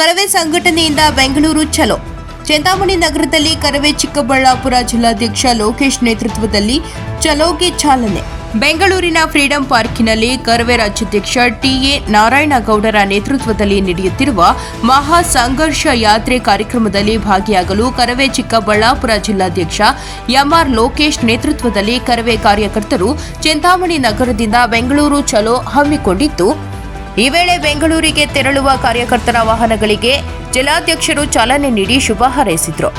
ಕರವೇ ಸಂಘಟನೆಯಿಂದ ಬೆಂಗಳೂರು ಚಲೋ ಚಿಂತಾಮಣಿ ನಗರದಲ್ಲಿ ಕರವೇ ಚಿಕ್ಕಬಳ್ಳಾಪುರ ಜಿಲ್ಲಾಧ್ಯಕ್ಷ ಲೋಕೇಶ್ ನೇತೃತ್ವದಲ್ಲಿ ಚಲೋಗೆ ಚಾಲನೆ. ಬೆಂಗಳೂರಿನ ಫ್ರೀಡಂ ಪಾರ್ಕಿನಲ್ಲಿ ಕರವೇ ರಾಜ್ಯಾಧ್ಯಕ್ಷ ಟಿಎ ನಾರಾಯಣಗೌಡರ ನೇತೃತ್ವದಲ್ಲಿ ನಡೆಯುತ್ತಿರುವ ಮಹಾ ಸಂಘರ್ಷ ಯಾತ್ರೆ ಕಾರ್ಯಕ್ರಮದಲ್ಲಿ ಭಾಗಿಯಾಗಲು ಕರವೇ ಚಿಕ್ಕಬಳ್ಳಾಪುರ ಜಿಲ್ಲಾಧ್ಯಕ್ಷ ಎಂಆರ್ ಲೋಕೇಶ್ ನೇತೃತ್ವದಲ್ಲಿ ಕರವೇ ಕಾರ್ಯಕರ್ತರು ಚಿಂತಾಮಣಿ ನಗರದಿಂದ ಬೆಂಗಳೂರು ಚಲೋ ಹಮ್ಮಿಕೊಂಡಿದ್ದು ಈ ವೇಳೆ ಬೆಂಗಳೂರಿಗೆ ತೆರಳುವ ಕಾರ್ಯಕರ್ತರ ವಾಹನಗಳಿಗೆ ಜಿಲ್ಲಾಧ್ಯಕ್ಷರು ಚಾಲನೆ ನೀಡಿ ಶುಭ ಹಾರೈಸಿದರು.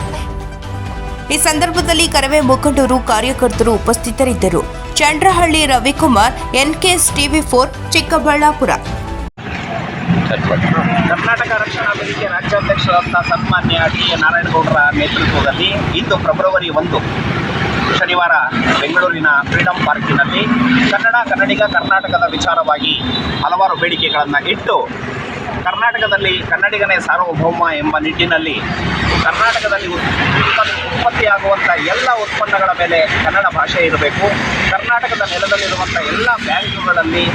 ಈ ಸಂದರ್ಭದಲ್ಲಿ ಕರವೇ ಮುಖಂಡರು, ಕಾರ್ಯಕರ್ತರು ಉಪಸ್ಥಿತರಿದ್ದರು. Chandrahalli Ravikumar NKS TV four, Chikkaballapur. Karnataka Rakshana Vedike ರಾಜ್ಯಾಧ್ಯಕ್ಷರಾದ ಸನ್ಮಾನ್ಯ ಡಿ ನಾರಾಯಣಗೌಡರ ನೇತೃತ್ವದಲ್ಲಿ ಇಂದು ಫೆಬ್ರವರಿ ಒಂದು. ಶನಿವಾರ ಬೆಂಗಳೂರಿನ ಫ್ರೀಡಂ ಪಾರ್ಕಿನಲ್ಲಿ ಕನ್ನಡ, ಕನ್ನಡಿಗ, ಕರ್ನಾಟಕದ ವಿಚಾರವಾಗಿ ಹಲವಾರು ಬೇಡಿಕೆಗಳನ್ನು ಇಟ್ಟು ಕರ್ನಾಟಕದಲ್ಲಿ ಕನ್ನಡಿಗನೇ ಸಾರ್ವಭೌಮ ಎಂಬ ನಿಟ್ಟಿನಲ್ಲಿ ಕರ್ನಾಟಕದಲ್ಲಿ ಉತ್ಪತ್ತಿಯಾಗುವಂಥ ಎಲ್ಲ ಉತ್ಪನ್ನಗಳ ಮೇಲೆ ಕನ್ನಡ ಭಾಷೆ ಇರಬೇಕು. ಕರ್ನಾಟಕದ ನೆಲದಲ್ಲಿರುವಂಥ ಎಲ್ಲ ಬ್ಯಾಂಕ್ಗಳಲ್ಲಿ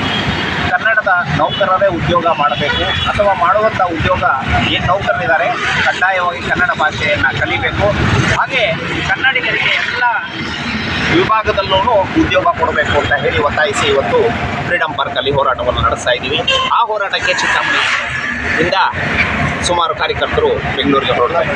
ಕನ್ನಡದ ನೌಕರರೇ ಉದ್ಯೋಗ ಮಾಡಬೇಕು ಅಥವಾ ಮಾಡುವಂಥ ಉದ್ಯೋಗ ಏನು ನೌಕರರಿದ್ದಾರೆ ಕಡ್ಡಾಯವಾಗಿ ಕನ್ನಡ ಭಾಷೆಯನ್ನು ಕಲಿಬೇಕು. ಹಾಗೆ ಕನ್ನಡಿಗರಿಗೆ ಎಲ್ಲ ವಿಭಾಗದಲ್ಲೂ ಉದ್ಯೋಗ ಕೊಡಬೇಕು ಅಂತ ಹೇಳಿ ಒತ್ತಾಯಿಸಿ ಇವತ್ತು ಫ್ರೀಡಮ್ ಪಾರ್ಕಲ್ಲಿ ಹೋರಾಟವನ್ನು ನಡೆಸ್ತಾ ಇದ್ದೀವಿ. ಆ ಹೋರಾಟಕ್ಕೆ ಚಿಂತಾಮಣಿ ಇಂದ ಸುಮಾರು ಕಾರ್ಯಕರ್ತರು ಬೆಂಗಳೂರಿಗೆ ಹೊರಡ್ತಾರೆ.